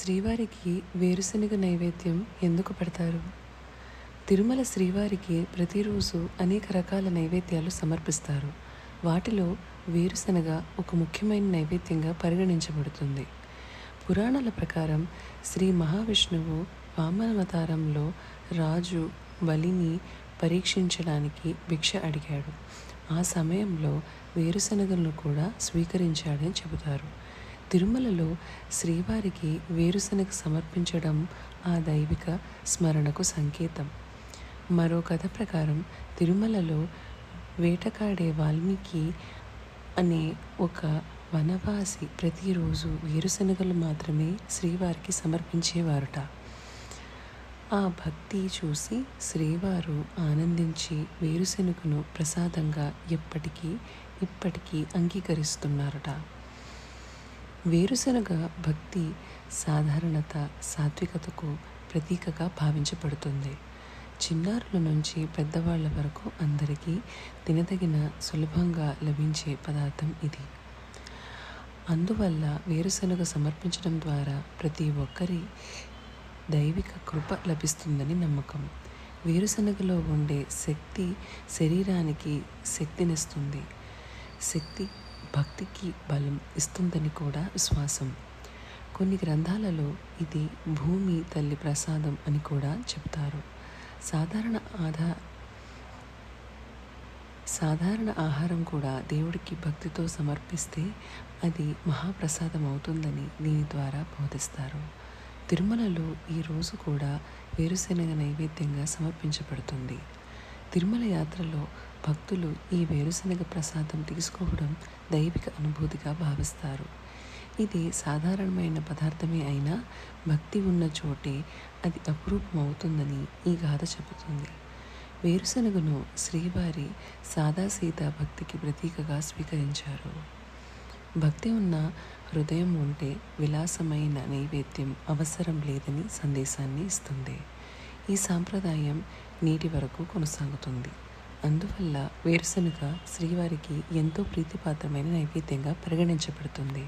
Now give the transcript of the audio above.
శ్రీవారికి వేరుశనగ నైవేద్యం ఎందుకు పెడతారు? తిరుమల శ్రీవారికి ప్రతిరోజు అనేక రకాల నైవేద్యాలు సమర్పిస్తారు. వాటిలో వేరుశనగ ఒక ముఖ్యమైన నైవేద్యంగా పరిగణించబడుతుంది. పురాణాల ప్రకారం శ్రీ మహావిష్ణువు వామనవతారంలో రాజు బలిని పరీక్షించడానికి భిక్ష అడిగాడు. ఆ సమయంలో వేరుశనగలను కూడా స్వీకరించాడని చెబుతారు. తిరుమలలో శ్రీవారికి వేరుశనగ సమర్పించడం ఆ దైవిక స్మరణకు సంకేతం. మరో కథ ప్రకారం తిరుమలలో వేటకాడే వాల్మీకి అనే ఒక వనవాసి ప్రతిరోజు వేరుశనగలు మాత్రమే శ్రీవారికి సమర్పించేవారట. ఆ భక్తి చూసి శ్రీవారు ఆనందించి వేరుశెనగను ప్రసాదంగా ఎప్పటికీ ఇప్పటికీ అంగీకరిస్తున్నారట. వేరుశనగ భక్తి సాధారణత సాత్వికతకు ప్రతీకగా భావించబడుతుంది. చిన్నారుల నుంచి పెద్దవాళ్ళ వరకు అందరికీ తినదగిన సులభంగా లభించే పదార్థం ఇది. అందువల్ల వేరుశనగ సమర్పించడం ద్వారా ప్రతి ఒక్కరి దైవిక కృప లభిస్తుందని నమ్మకం. వేరుశనగలో ఉండే శక్తి శరీరానికి శక్తినిస్తుంది. శక్తి భక్తికి బలం ఇస్తుందని కూడా విశ్వాసం. కొన్ని గ్రంథాలలో ఇది భూమి తల్లి ప్రసాదం అని కూడా చెప్తారు. సాధారణ ఆధా సాధారణ ఆహారం కూడా దేవుడికి భక్తితో సమర్పిస్తే అది మహాప్రసాదం అవుతుందని దీని ద్వారా బోధిస్తారు. తిరుమలలో ఈరోజు కూడా వేరుశెనగ నైవేద్యంగా సమర్పించబడుతుంది. తిరుమల యాత్రలో భక్తులు ఈ వేరుశెనగ ప్రసాదం తీసుకోవడం దైవిక అనుభూతిగా భావిస్తారు. ఇది సాధారణమైన పదార్థమే అయినా భక్తి ఉన్న చోటే అది అపురూపమవుతుందని ఈ గాథ చెబుతుంది. వేరుశనగను శ్రీవారి సాదాసీత భక్తికి ప్రతీకగా స్వీకరించారు. భక్తి ఉన్న హృదయం ఉంటే విలాసమైన నైవేద్యం అవసరం లేదని సందేశాన్ని ఇస్తుంది. ఈ సాంప్రదాయం నేటి వరకు కొనసాగుతుంది. అందువల్ల వేరుశనగ శ్రీవారికి ఎంతో ప్రీతిపాత్రమైన నైవేద్యంగా పరిగణించబడుతుంది.